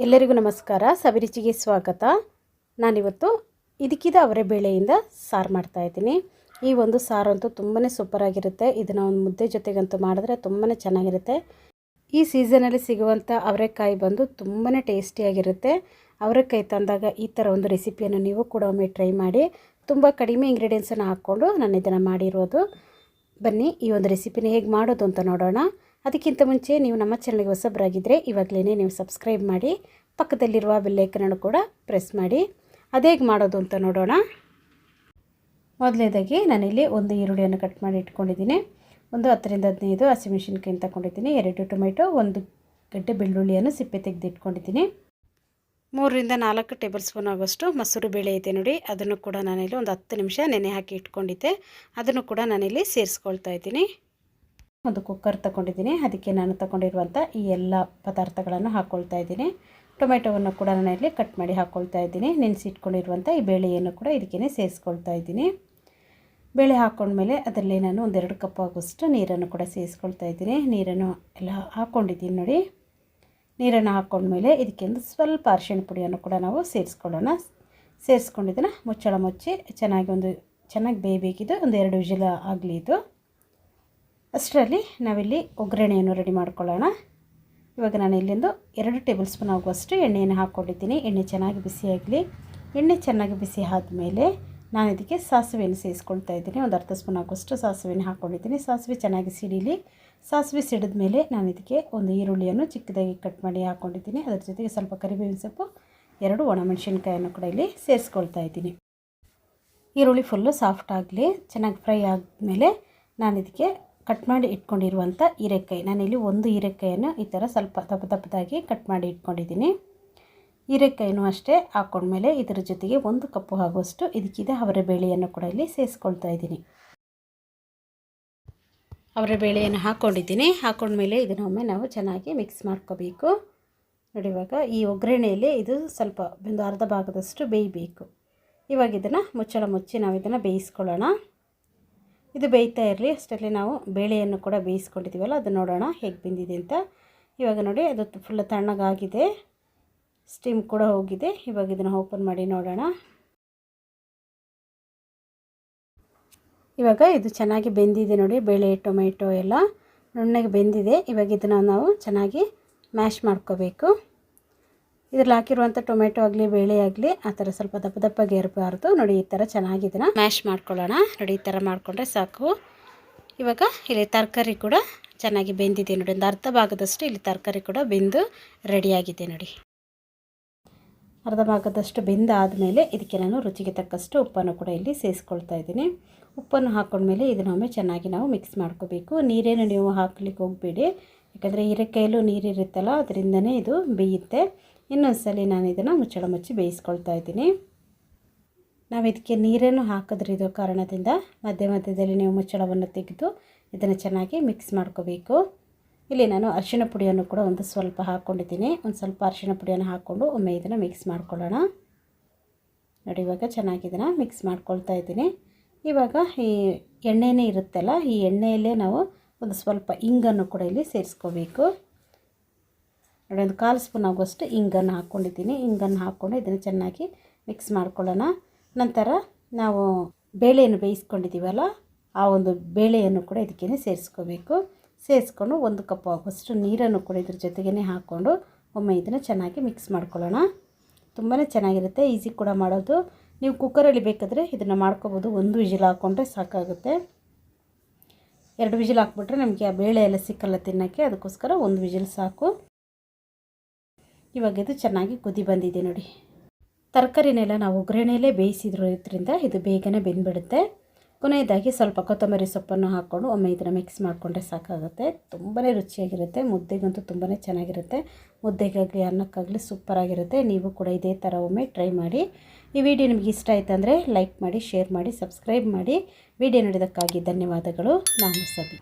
ಎಲ್ಲರಿಗೂ ನಮಸ್ಕಾರ. ಸವಿರುಚಿಗೆ ಸ್ವಾಗತ. ನಾನಿವತ್ತು ಇದಕ್ಕಿದ ಅವರೆ ಬೇಳೆಯಿಂದ ಸಾರು ಮಾಡ್ತಾಯಿದ್ದೀನಿ ಈ ಒಂದು ಸಾರು ಅಂತೂ ತುಂಬಾ ಸೂಪರಾಗಿರುತ್ತೆ ಇದನ್ನು ಒಂದು ಮುದ್ದೆ ಜೊತೆಗಂತೂ ಮಾಡಿದ್ರೆ ತುಂಬಾ ಚೆನ್ನಾಗಿರುತ್ತೆ. ಈ ಸೀಸನಲ್ಲಿ ಸಿಗುವಂಥ ಅವರೆಕಾಯಿ ಬಂದು ತುಂಬಾ ಟೇಸ್ಟಿಯಾಗಿರುತ್ತೆ ಅವರೆಕಾಯಿ ತಂದಾಗ ಈ ಥರ ಒಂದು ರೆಸಿಪಿಯನ್ನು ನೀವು ಕೂಡ ಒಮ್ಮೆ ಟ್ರೈ ಮಾಡಿ, ತುಂಬ ಕಡಿಮೆ ಇಂಗ್ರೀಡಿಯೆಂಟ್ಸನ್ನು ಹಾಕ್ಕೊಂಡು ನಾನು ಇದನ್ನು ಮಾಡಿರೋದು. ಬನ್ನಿ, ಈ ಒಂದು ರೆಸಿಪಿನ ಹೇಗೆ ಮಾಡೋದು ಅಂತ ನೋಡೋಣ. ಅದಕ್ಕಿಂತ ಮುಂಚೆ ನೀವು ನಮ್ಮ ಚಾನಲ್ಗೆ ಹೊಸಬರಾಗಿದ್ದರೆ ಇವಾಗಲೇ ನೀವು ಸಬ್ಸ್ಕ್ರೈಬ್ ಮಾಡಿ, ಪಕ್ಕದಲ್ಲಿರುವ ಬೆಲ್ಲೈಕನನ್ನು ಕೂಡ ಪ್ರೆಸ್ ಮಾಡಿ. ಅದೇಗೆ ಮಾಡೋದು ಅಂತ ನೋಡೋಣ. ಮೊದಲನೇದಾಗಿ ನಾನಿಲ್ಲಿ ಒಂದು ಈರುಳ್ಳಿಯನ್ನು ಕಟ್ ಮಾಡಿ ಇಟ್ಕೊಂಡಿದ್ದೀನಿ. ಒಂದು ಹತ್ತರಿಂದ ಹದಿನೈದು ಹಸಿಮೆಣಸಿನ್ಕಾಯಿ ತಗೊಂಡಿದ್ದೀನಿ ಎರಡು ಟೊಮೆಟೊ, ಒಂದು ಗಡ್ಡೆ ಬೆಳ್ಳುಳ್ಳಿಯನ್ನು ಸಿಪ್ಪೆ ತೆಗೆದಿಟ್ಕೊಂಡಿದ್ದೀನಿ ಮೂರರಿಂದ ನಾಲ್ಕು ಟೇಬಲ್ ಸ್ಪೂನ್ ಆಗೋಷ್ಟು ಮೊಸರು ಬೇಳೆ ಇದೆ ನೋಡಿ. ಅದನ್ನು ಕೂಡ ನಾನಿಲ್ಲಿ ಒಂದು ಹತ್ತು ನಿಮಿಷ ನೆನೆ ಹಾಕಿ ಇಟ್ಕೊಂಡಿದ್ದೆ. ಅದನ್ನು ಕೂಡ ನಾನಿಲ್ಲಿ ಸೇರಿಸ್ಕೊಳ್ತಾ ಇದ್ದೀನಿ. ಒಂದು ಕುಕ್ಕರ್ ತಗೊಂಡಿದ್ದೀನಿ. ಅದಕ್ಕೆ ನಾನು ತಗೊಂಡಿರುವಂಥ ಈ ಎಲ್ಲ ಪದಾರ್ಥಗಳನ್ನು ಹಾಕ್ಕೊಳ್ತಾ ಇದ್ದೀನಿ. ಟೊಮೆಟೊವನ್ನು ಕೂಡ ನಾನು ಇಲ್ಲಿ ಕಟ್ ಮಾಡಿ ಹಾಕ್ಕೊಳ್ತಾ ಇದ್ದೀನಿ. ನೆನೆಸಿಟ್ಕೊಂಡಿರುವಂಥ ಈ ಬೇಳೆಯನ್ನು ಕೂಡ ಇದಕ್ಕೇ ಸೇರಿಸ್ಕೊಳ್ತಾ ಇದ್ದೀನಿ. ಬೇಳೆ ಹಾಕ್ಕೊಂಡ್ಮೇಲೆ ಅದರಲ್ಲಿ ನಾನು ಒಂದೆರಡು ಕಪ್ ಆಗುವಷ್ಟು ನೀರನ್ನು ಕೂಡ ಸೇರಿಸ್ಕೊಳ್ತಾ ಇದ್ದೀನಿ. ನೀರನ್ನು ಎಲ್ಲ ಹಾಕ್ಕೊಂಡಿದ್ದೀನಿ ನೋಡಿ. ನೀರನ್ನು ಹಾಕ್ಕೊಂಡ್ಮೇಲೆ ಇದಕ್ಕೆ ಒಂದು ಸ್ವಲ್ಪ ಅರಿಶಿಣ ಪುಡಿಯನ್ನು ಕೂಡ ನಾವು ಸೇರಿಸ್ಕೊಳ್ಳೋಣ. ಸೇರಿಸ್ಕೊಂಡಿದ್ದನ್ನು ಮುಚ್ಚಳ ಮುಚ್ಚಿ ಚೆನ್ನಾಗಿ ಒಂದು ಚೆನ್ನಾಗಿ ಬೇಯಬೇಕಿದ್ದು ಒಂದು ಎರಡು ವಿಜಿಲ ಆಗಲಿ ಇದು. ಅಷ್ಟರಲ್ಲಿ ನಾವಿಲ್ಲಿ ಒಗ್ಗರಣೆಯನ್ನು ರೆಡಿ ಮಾಡ್ಕೊಳ್ಳೋಣ. ಇವಾಗ ನಾನು ಇಲ್ಲಿಂದು ಎರಡು ಟೇಬಲ್ ಸ್ಪೂನ್ ಆಗುವಷ್ಟು ಎಣ್ಣೆಯನ್ನು ಹಾಕ್ಕೊಂಡಿದ್ದೀನಿ. ಎಣ್ಣೆ ಚೆನ್ನಾಗಿ ಬಿಸಿಯಾಗಲಿ ಎಣ್ಣೆ ಚೆನ್ನಾಗಿ ಬಿಸಿ ಆದಮೇಲೆ ನಾನು ಇದಕ್ಕೆ ಸಾಸಿವೆಯನ್ನು ಸೇರಿಸ್ಕೊಳ್ತಾ ಇದ್ದೀನಿ. ಒಂದು ಅರ್ಧ ಸ್ಪೂನ್ ಆಗುವಷ್ಟು ಸಾಸಿವೆಯನ್ನು ಹಾಕ್ಕೊಂಡಿದ್ದೀನಿ. ಸಾಸಿವೆ ಚೆನ್ನಾಗಿ ಸಿಡಿಲಿ. ಸಾಸಿವೆ ಸಿಡಿದ ಮೇಲೆ ನಾನು ಇದಕ್ಕೆ ಒಂದು ಈರುಳ್ಳಿಯನ್ನು ಚಿಕ್ಕದಾಗಿ ಕಟ್ ಮಾಡಿ ಹಾಕ್ಕೊಂಡಿದ್ದೀನಿ. ಅದರ ಜೊತೆಗೆ ಸ್ವಲ್ಪ ಕರಿಬೇವಿನ ಸೊಪ್ಪು, ಎರಡು ಒಣಮೆಣಸಿನ್ಕಾಯನ್ನು ಕೂಡ ಇಲ್ಲಿ ಸೇರಿಸ್ಕೊಳ್ತಾ ಇದ್ದೀನಿ. ಈರುಳ್ಳಿ ಫುಲ್ಲು ಸಾಫ್ಟ್ ಆಗಲಿ, ಚೆನ್ನಾಗಿ ಫ್ರೈ ಆದಮೇಲೆ ನಾನು ಇದಕ್ಕೆ ಕಟ್ ಮಾಡಿ ಇಟ್ಕೊಂಡಿರುವಂಥ ಹೀರೆಕಾಯಿ. ನಾನಿಲ್ಲಿ ಒಂದು ಹೀರೆಕಾಯನ್ನು ಈ ಥರ ಸ್ವಲ್ಪ ದಪ್ಪ ದಪ್ಪದಾಗಿ ಕಟ್ ಮಾಡಿ ಇಟ್ಕೊಂಡಿದ್ದೀನಿ. ಹೀರೆಕಾಯಿನೂ ಅಷ್ಟೇ ಹಾಕ್ಕೊಂಡ್ಮೇಲೆ ಇದರ ಜೊತೆಗೆ ಒಂದು ಕಪ್ಪು ಆಗುವಷ್ಟು ಇದಕ್ಕಿದೆ ಅವರ ಬೇಳೆಯನ್ನು ಕೂಡ ಇಲ್ಲಿ ಸೇರಿಸ್ಕೊಳ್ತಾ ಇದ್ದೀನಿ. ಅವರ ಬೇಳೆಯನ್ನು ಹಾಕ್ಕೊಂಡಿದ್ದೀನಿ ಹಾಕ್ಕೊಂಡ್ಮೇಲೆ ಇದನ್ನೊಮ್ಮೆ ನಾವು ಚೆನ್ನಾಗಿ ಮಿಕ್ಸ್ ಮಾಡ್ಕೋಬೇಕು. ನೋಡಿ ಇವಾಗ ಈ ಒಗ್ಗರಣೆಯಲ್ಲಿ ಇದು ಸ್ವಲ್ಪ ಒಂದು ಅರ್ಧ ಭಾಗದಷ್ಟು ಬೇಯಬೇಕು. ಇವಾಗ ಇದನ್ನು ಮುಚ್ಚಳ ಮುಚ್ಚಿ ನಾವು ಇದನ್ನು ಬೇಯಿಸ್ಕೊಳ್ಳೋಣ. ಇದು ಬೇಯ್ತಾ ಇರಲಿ, ಅಷ್ಟರಲ್ಲಿ ನಾವು ಬೇಳೆಯನ್ನು ಕೂಡ ಬೇಯಿಸ್ಕೊಂಡಿದ್ದೀವಲ್ಲ, ಅದು ನೋಡೋಣ ಹೇಗೆ ಬೆಂದಿದೆ ಅಂತ. ಇವಾಗ ನೋಡಿ, ಅದು ಫುಲ್ ತಣ್ಣಗಾಗಿದೆ. ಸ್ಟೀಮ್ ಕೂಡ ಹೋಗಿದೆ. ಇವಾಗ ಇದನ್ನು ಓಪನ್ ಮಾಡಿ ನೋಡೋಣ. ಇವಾಗ ಇದು ಚೆನ್ನಾಗಿ ಬೆಂದಿದೆ ನೋಡಿ, ಬೇಳೆ, ಟೊಮೆಟೊ ಎಲ್ಲ. ನುಣ್ಣಗೆ ಬೆಂದಿದೆ. ಇವಾಗ ಇದನ್ನು ನಾವು ಚೆನ್ನಾಗಿ ಮ್ಯಾಶ್ ಮಾಡ್ಕೋಬೇಕು. ಇದ್ರಲ್ಲಿ ಹಾಕಿರುವಂಥ ಟೊಮೆಟೊ ಆಗಲಿ, ಬೇಳೆ ಆಗಲಿ, ಆ ಥರ ಸ್ವಲ್ಪ ದಪ್ಪ ದಪ್ಪಗೆ ಇರಬಾರ್ದು ನೋಡಿ, ಈ ಥರ ಚೆನ್ನಾಗಿ ಮ್ಯಾಶ್ ಮಾಡ್ಕೊಳ್ಳೋಣ. ನೋಡಿ, ಈ ಥರ ಮಾಡಿಕೊಂಡ್ರೆ ಸಾಕು. ಇವಾಗ ಇಲ್ಲಿ ತರಕಾರಿ ಕೂಡ ಚೆನ್ನಾಗಿ ಬೆಂದಿದೆ ನೋಡಿ. ಒಂದು ಅರ್ಧ ಭಾಗದಷ್ಟು ಇಲ್ಲಿ ತರಕಾರಿ ಕೂಡ ಬೆಂದು ರೆಡಿಯಾಗಿದೆ ನೋಡಿ. ಅರ್ಧ ಭಾಗದಷ್ಟು ಬೆಂದಾದಮೇಲೆ ಇದಕ್ಕೆ ನಾನು ರುಚಿಗೆ ತಕ್ಕಷ್ಟು ಉಪ್ಪನ್ನು ಕೂಡ ಇಲ್ಲಿ ಸೇರಿಸ್ಕೊಳ್ತಾ ಇದ್ದೀನಿ. ಉಪ್ಪನ್ನು ಹಾಕೊಂಡ್ಮೇಲೆ ಇದನ್ನೊಮ್ಮೆ ಚೆನ್ನಾಗಿ ನಾವು ಮಿಕ್ಸ್ ಮಾಡ್ಕೋಬೇಕು. ನೀರೇನು ನೀವು ಹಾಕ್ಲಿಕ್ಕೆ ಹೋಗಬೇಡಿ. ಯಾಕಂದರೆ ಹೀರೆಕಾಯಲ್ಲೂ ನೀರಿರುತ್ತಲ್ಲ, ಅದರಿಂದನೇ ಇದು ಬೇಯುತ್ತೆ. ಇನ್ನೊಂದು ಸಲ ನಾನು ಇದನ್ನು ಮುಚ್ಚಳ ಮುಚ್ಚಿ ಬೇಯಿಸ್ಕೊಳ್ತಾ ಇದ್ದೀನಿ. ನಾವು ಇದಕ್ಕೆ ನೀರೇನು ಹಾಕಿದ್ರಿರೋ ಕಾರಣದಿಂದ ಮಧ್ಯ ಮಧ್ಯದಲ್ಲಿ ನೀವು ಮುಚ್ಚಳವನ್ನು ತೆಗೆದು ಇದನ್ನು ಚೆನ್ನಾಗಿ ಮಿಕ್ಸ್ ಮಾಡ್ಕೋಬೇಕು. ಇಲ್ಲಿ ನಾನು ಅರಿಶಿಣ ಪುಡಿಯನ್ನು ಕೂಡ ಒಂದು ಸ್ವಲ್ಪ ಹಾಕ್ಕೊಂಡಿದ್ದೀನಿ ಒಂದು ಸ್ವಲ್ಪ ಅರಿಶಿಣ ಪುಡಿಯನ್ನು ಹಾಕ್ಕೊಂಡು ಒಮ್ಮೆ ಇದನ್ನು ಮಿಕ್ಸ್ ಮಾಡ್ಕೊಳ್ಳೋಣ. ನೋಡಿ, ಇವಾಗ ಚೆನ್ನಾಗಿ ಇದನ್ನು ಮಿಕ್ಸ್ ಮಾಡ್ಕೊಳ್ತಾ ಇದ್ದೀನಿ. ಇವಾಗ ಈ ಎಣ್ಣೆನೇ ಇರುತ್ತಲ್ಲ, ಈ ಎಣ್ಣೆಯಲ್ಲೇ ನಾವು ಒಂದು ಸ್ವಲ್ಪ ಇಂಗನ್ನು ಕೂಡ ಇಲ್ಲಿ ಸೇರಿಸ್ಕೋಬೇಕು. ಒಂದು ಕಾಲು ಸ್ಪೂನ್ ಆಗುವಷ್ಟು ಇಂಗನ್ನು ಹಾಕ್ಕೊಂಡಿದ್ದೀನಿ. ಇಂಗನ್ನು ಹಾಕ್ಕೊಂಡು ಇದನ್ನು ಚೆನ್ನಾಗಿ ಮಿಕ್ಸ್ ಮಾಡ್ಕೊಳ್ಳೋಣ. ನಂತರ ನಾವು ಬೇಳೆಯನ್ನು ಬೇಯಿಸ್ಕೊಂಡಿದ್ದೀವಲ್ಲ, ಆ ಒಂದು ಬೇಳೆಯನ್ನು ಕೂಡ ಇದಕ್ಕೇ ಸೇರಿಸ್ಕೋಬೇಕು. ಸೇರಿಸ್ಕೊಂಡು ಒಂದು ಕಪ್ ಆಗುವಷ್ಟು ನೀರನ್ನು ಕೂಡ ಇದ್ರ ಜೊತೆಗೇ ಹಾಕ್ಕೊಂಡು ಒಮ್ಮೆ ಇದನ್ನು ಚೆನ್ನಾಗಿ ಮಿಕ್ಸ್ ಮಾಡ್ಕೊಳ್ಳೋಣ. ತುಂಬಾ ಚೆನ್ನಾಗಿರುತ್ತೆ, ಈಸಿ ಕೂಡ ಮಾಡೋದು. ನೀವು ಕುಕ್ಕರಲ್ಲಿ ಬೇಕಾದರೆ ಇದನ್ನು ಮಾಡ್ಕೋಬೋದು. ಒಂದು ವಿಜಿಲ್ ಹಾಕ್ಕೊಂಡ್ರೆ ಸಾಕಾಗುತ್ತೆ. ಎರಡು ವಿಜಿಲ್ ಹಾಕ್ಬಿಟ್ರೆ ನಮಗೆ ಆ ಬೇಳೆ ಎಲ್ಲ ಸಿಕ್ಕಲ್ಲ ತಿನ್ನೋಕ್ಕೆ, ಅದಕ್ಕೋಸ್ಕರ ಒಂದು ವಿಜಿಲ್ ಸಾಕು. ಇವಾಗ ಇದು ಚೆನ್ನಾಗಿ ಕುದಿ ಬಂದಿದೆ ನೋಡಿ. ತರಕಾರಿನೆಲ್ಲ ನಾವು ಒಗ್ಗರಣೆಯಲ್ಲೇ ಬೇಯಿಸಿದ್ರಿಂದ ಇದು ಬೇಗನೆ ಬೆಂದ್ಬಿಡುತ್ತೆ. ಕೊನೆಯದಾಗಿ ಸ್ವಲ್ಪ ಕೊತ್ತಂಬರಿ ಸೊಪ್ಪನ್ನು ಹಾಕ್ಕೊಂಡು ಒಮ್ಮೆ ಇದನ್ನು ಮಿಕ್ಸ್ ಮಾಡಿಕೊಂಡ್ರೆ ಸಾಕಾಗುತ್ತೆ. ತುಂಬಾ ರುಚಿಯಾಗಿರುತ್ತೆ. ಮುದ್ದೆಗಂತೂ ತುಂಬಾ ಚೆನ್ನಾಗಿರುತ್ತೆ. ಮುದ್ದೆಗಾಗಲಿ, ಅನ್ನಕ್ಕಾಗಲಿ ಸೂಪರಾಗಿರುತ್ತೆ. ನೀವು ಕೂಡ ಇದೇ ಥರ ಒಮ್ಮೆ ಟ್ರೈ ಮಾಡಿ. ಈ ವಿಡಿಯೋ ನಿಮಗೆ ಇಷ್ಟ ಆಯ್ತಂದರೆ ಲೈಕ್ ಮಾಡಿ ಶೇರ್ ಮಾಡಿ ಸಬ್ಸ್ಕ್ರೈಬ್ ಮಾಡಿ. ವಿಡಿಯೋ ನೋಡಿದ್ದಕ್ಕಾಗಿ ಧನ್ಯವಾದಗಳು. ನಾನು ಸಬಿ.